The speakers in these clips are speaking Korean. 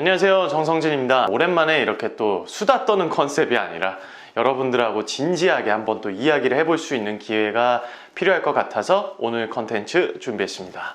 안녕하세요. 정성진입니다. 오랜만에 이렇게 또 수다 떠는 컨셉이 아니라 여러분들하고 진지하게 한번 또 이야기를 해볼 수 있는 기회가 필요할 것 같아서 오늘 컨텐츠 준비했습니다.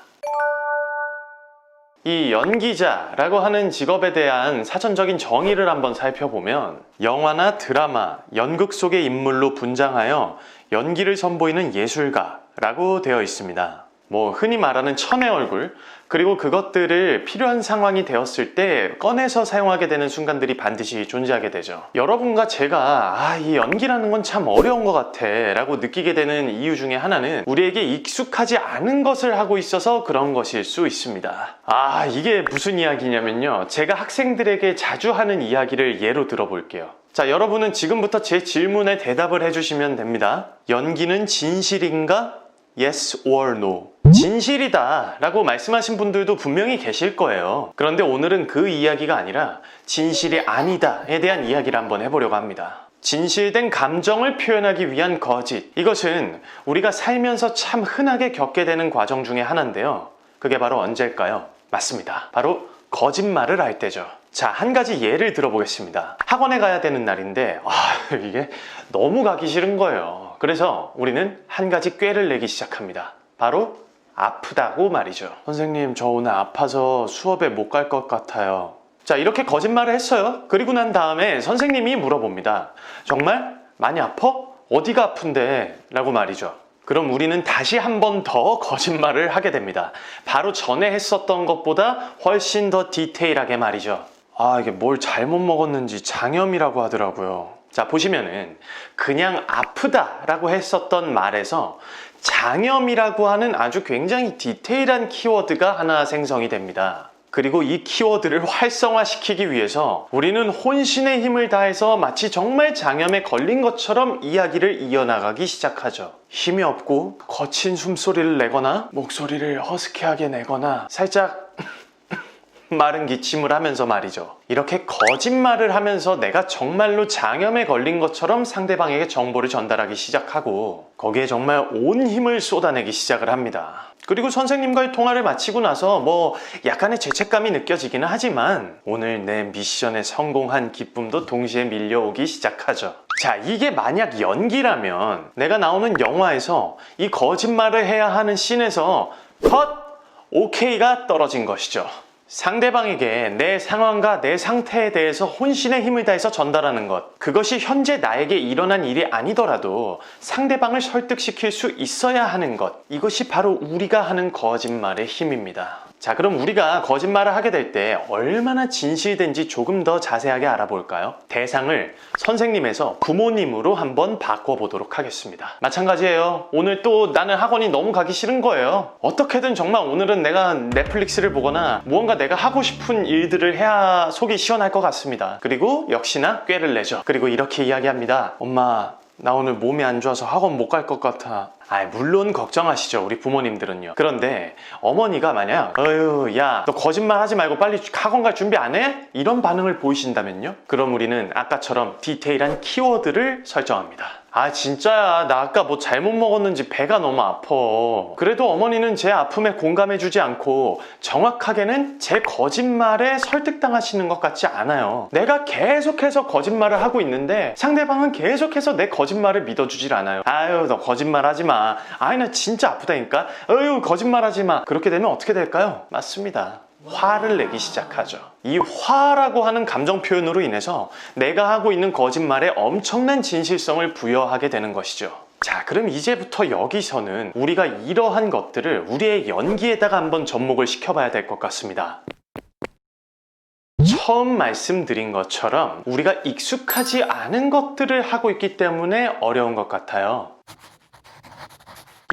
이 연기자라고 하는 직업에 대한 사전적인 정의를 한번 살펴보면 영화나 드라마, 연극 속의 인물로 분장하여 연기를 선보이는 예술가라고 되어 있습니다. 뭐 흔히 말하는 천의 얼굴 그리고 그것들을 필요한 상황이 되었을 때 꺼내서 사용하게 되는 순간들이 반드시 존재하게 되죠. 여러분과 제가 아, 이 연기라는 건 참 어려운 것 같아 라고 느끼게 되는 이유 중에 하나는 우리에게 익숙하지 않은 것을 하고 있어서 그런 것일 수 있습니다. 아, 이게 무슨 이야기냐면요. 제가 학생들에게 자주 하는 이야기를 예로 들어볼게요. 자, 여러분은 지금부터 제 질문에 대답을 해주시면 됩니다. 연기는 진실인가? Yes or no. 진실이다 라고 말씀하신 분들도 분명히 계실 거예요. 그런데 오늘은 그 이야기가 아니라 진실이 아니다에 대한 이야기를 한번 해보려고 합니다. 진실된 감정을 표현하기 위한 거짓. 이것은 우리가 살면서 참 흔하게 겪게 되는 과정 중에 하나인데요. 그게 바로 언제일까요? 맞습니다. 바로 거짓말을 할 때죠. 자, 한 가지 예를 들어보겠습니다. 학원에 가야 되는 날인데, 아, 이게 너무 가기 싫은 거예요. 그래서 우리는 한 가지 꾀를 내기 시작합니다. 바로 아프다고 말이죠. 선생님, 저 오늘 아파서 수업에 못 갈 것 같아요. 자, 이렇게 거짓말을 했어요. 그리고 난 다음에 선생님이 물어봅니다. 정말? 많이 아파? 어디가 아픈데? 라고 말이죠. 그럼 우리는 다시 한 번 더 거짓말을 하게 됩니다. 바로 전에 했었던 것보다 훨씬 더 디테일하게 말이죠. 아, 이게 뭘 잘못 먹었는지 장염이라고 하더라고요. 자, 보시면은 그냥 아프다 라고 했었던 말에서 장염이라고 하는 아주 굉장히 디테일한 키워드가 하나 생성이 됩니다. 그리고 이 키워드를 활성화시키기 위해서 우리는 혼신의 힘을 다해서 마치 정말 장염에 걸린 것처럼 이야기를 이어나가기 시작하죠. 힘이 없고 거친 숨소리를 내거나 목소리를 허스키하게 내거나 살짝 마른 기침을 하면서 말이죠. 이렇게 거짓말을 하면서 내가 정말로 장염에 걸린 것처럼 상대방에게 정보를 전달하기 시작하고 거기에 정말 온 힘을 쏟아내기 시작을 합니다. 그리고 선생님과의 통화를 마치고 나서 뭐 약간의 죄책감이 느껴지기는 하지만 오늘 내 미션에 성공한 기쁨도 동시에 밀려오기 시작하죠. 자, 이게 만약 연기라면 내가 나오는 영화에서 이 거짓말을 해야 하는 씬에서 컷! 오케이가 떨어진 것이죠. 상대방에게 내 상황과 내 상태에 대해서 혼신의 힘을 다해서 전달하는 것. 그것이 현재 나에게 일어난 일이 아니더라도 상대방을 설득시킬 수 있어야 하는 것. 이것이 바로 우리가 하는 거짓말의 힘입니다. 자, 그럼 우리가 거짓말을 하게 될 때 얼마나 진실된지 조금 더 자세하게 알아볼까요? 대상을 선생님에서 부모님으로 한번 바꿔보도록 하겠습니다. 마찬가지예요. 오늘 또 나는 학원이 너무 가기 싫은 거예요. 어떻게든 정말 오늘은 내가 넷플릭스를 보거나 무언가 내가 하고 싶은 일들을 해야 속이 시원할 것 같습니다. 그리고 역시나 꾀를 내죠. 그리고 이렇게 이야기합니다. 엄마, 나 오늘 몸이 안 좋아서 학원 못 갈 것 같아. 아, 물론 걱정하시죠. 우리 부모님들은요. 그런데 어머니가 만약 어휴, 야, 너 거짓말 하지 말고 빨리 학원 갈 준비 안 해? 이런 반응을 보이신다면요. 그럼 우리는 아까처럼 디테일한 키워드를 설정합니다. 아 진짜야. 나 아까 뭐 잘못 먹었는지 배가 너무 아파. 그래도 어머니는 제 아픔에 공감해 주지 않고 정확하게는 제 거짓말에 설득당하시는 것 같지 않아요. 내가 계속해서 거짓말을 하고 있는데 상대방은 계속해서 내 거짓말을 믿어주질 않아요. 아유 너 거짓말 하지마. 아이 나 진짜 아프다니까. 아유 거짓말 하지마. 그렇게 되면 어떻게 될까요? 맞습니다 화를 내기 시작하죠. 이 화라고 하는 감정 표현으로 인해서 내가 하고 있는 거짓말에 엄청난 진실성을 부여하게 되는 것이죠. 자, 그럼 이제부터 여기서는 우리가 이러한 것들을 우리의 연기에다가 한번 접목을 시켜봐야 될 것 같습니다. 처음 말씀드린 것처럼 우리가 익숙하지 않은 것들을 하고 있기 때문에 어려운 것 같아요.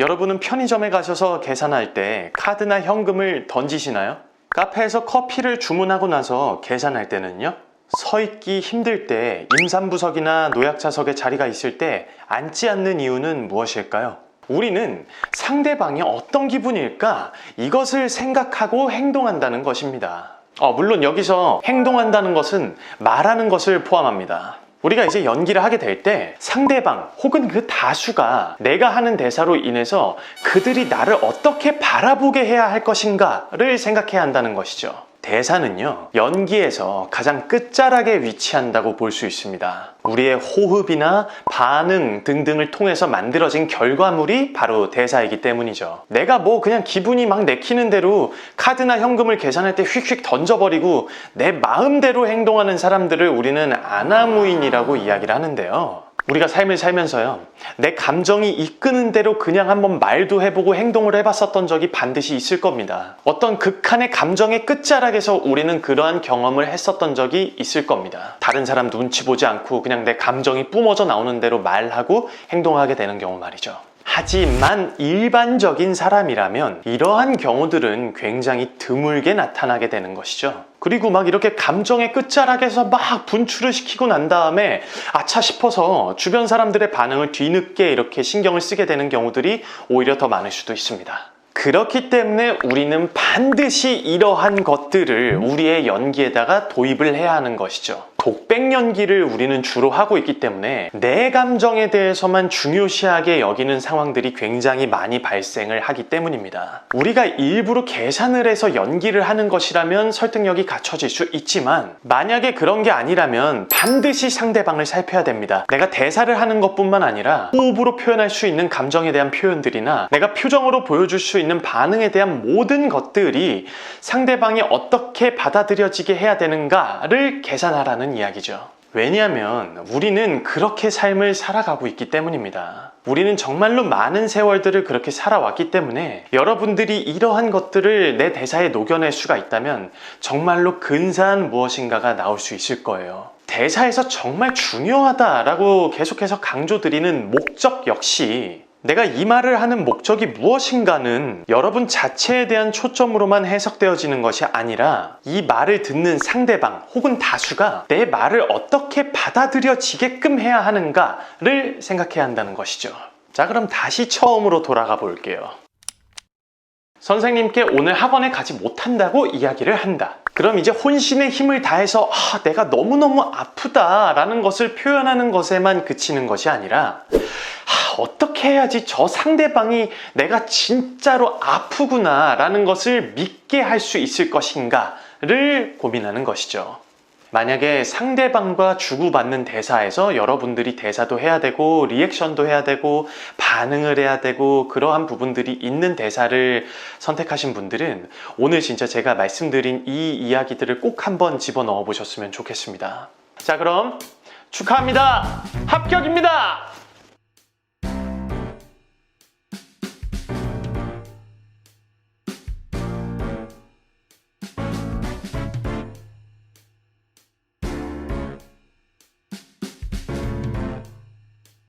여러분은 편의점에 가셔서 계산할 때 카드나 현금을 던지시나요? 카페에서 커피를 주문하고 나서 계산할 때는요? 서 있기 힘들 때 임산부석이나 노약자석에 자리가 있을 때 앉지 않는 이유는 무엇일까요? 우리는 상대방이 어떤 기분일까? 이것을 생각하고 행동한다는 것입니다. 어, 물론 여기서 행동한다는 것은 말하는 것을 포함합니다. 우리가 이제 연기를 하게 될 때 상대방 혹은 그 다수가 내가 하는 대사로 인해서 그들이 나를 어떻게 바라보게 해야 할 것인가를 생각해야 한다는 것이죠. 대사는요, 연기에서 가장 끝자락에 위치한다고 볼 수 있습니다. 우리의 호흡이나 반응 등등을 통해서 만들어진 결과물이 바로 대사이기 때문이죠. 내가 뭐 그냥 기분이 막 내키는 대로 카드나 현금을 계산할 때 휙휙 던져버리고 내 마음대로 행동하는 사람들을 우리는 아나무인이라고 이야기를 하는데요. 우리가 삶을 살면서요, 내 감정이 이끄는 대로 그냥 한번 말도 해보고 행동을 해봤었던 적이 반드시 있을 겁니다. 어떤 극한의 감정의 끝자락에서 우리는 그러한 경험을 했었던 적이 있을 겁니다. 다른 사람 눈치 보지 않고 그냥 내 감정이 뿜어져 나오는 대로 말하고 행동하게 되는 경우 말이죠. 하지만 일반적인 사람이라면 이러한 경우들은 굉장히 드물게 나타나게 되는 것이죠. 그리고 막 이렇게 감정의 끝자락에서 막 분출을 시키고 난 다음에 아차 싶어서 주변 사람들의 반응을 뒤늦게 이렇게 신경을 쓰게 되는 경우들이 오히려 더 많을 수도 있습니다. 그렇기 때문에 우리는 반드시 이러한 것들을 우리의 연기에다가 도입을 해야 하는 것이죠. 독백 연기를 우리는 주로 하고 있기 때문에 내 감정에 대해서만 중요시하게 여기는 상황들이 굉장히 많이 발생을 하기 때문입니다. 우리가 일부러 계산을 해서 연기를 하는 것이라면 설득력이 갖춰질 수 있지만 만약에 그런 게 아니라면 반드시 상대방을 살펴야 됩니다. 내가 대사를 하는 것뿐만 아니라 호흡으로 표현할 수 있는 감정에 대한 표현들이나 내가 표정으로 보여줄 수 있는 반응에 대한 모든 것들이 상대방이 어떻게 받아들여지게 해야 되는가를 계산하라는 이야기죠. 왜냐하면 우리는 그렇게 삶을 살아가고 있기 때문입니다. 우리는 정말로 많은 세월들을 그렇게 살아왔기 때문에 여러분들이 이러한 것들을 내 대사에 녹여낼 수가 있다면 정말로 근사한 무엇인가가 나올 수 있을 거예요. 대사에서 정말 중요하다라고 계속해서 강조드리는 목적 역시 내가 이 말을 하는 목적이 무엇인가는 여러분 자체에 대한 초점으로만 해석되어지는 것이 아니라 이 말을 듣는 상대방 혹은 다수가 내 말을 어떻게 받아들여지게끔 해야 하는가를 생각해야 한다는 것이죠. 자, 그럼 다시 처음으로 돌아가 볼게요. 선생님께 오늘 학원에 가지 못한다고 이야기를 한다. 그럼 이제 혼신의 힘을 다해서 아, 내가 너무너무 아프다라는 것을 표현하는 것에만 그치는 것이 아니라 아, 어떻게 해야지 저 상대방이 내가 진짜로 아프구나라는 것을 믿게 할 수 있을 것인가를 고민하는 것이죠. 만약에 상대방과 주고받는 대사에서 여러분들이 대사도 해야 되고 리액션도 해야 되고 반응을 해야 되고 그러한 부분들이 있는 대사를 선택하신 분들은 오늘 진짜 제가 말씀드린 이 이야기들을 꼭 한번 집어넣어 보셨으면 좋겠습니다. 자, 그럼 축하합니다. 합격입니다.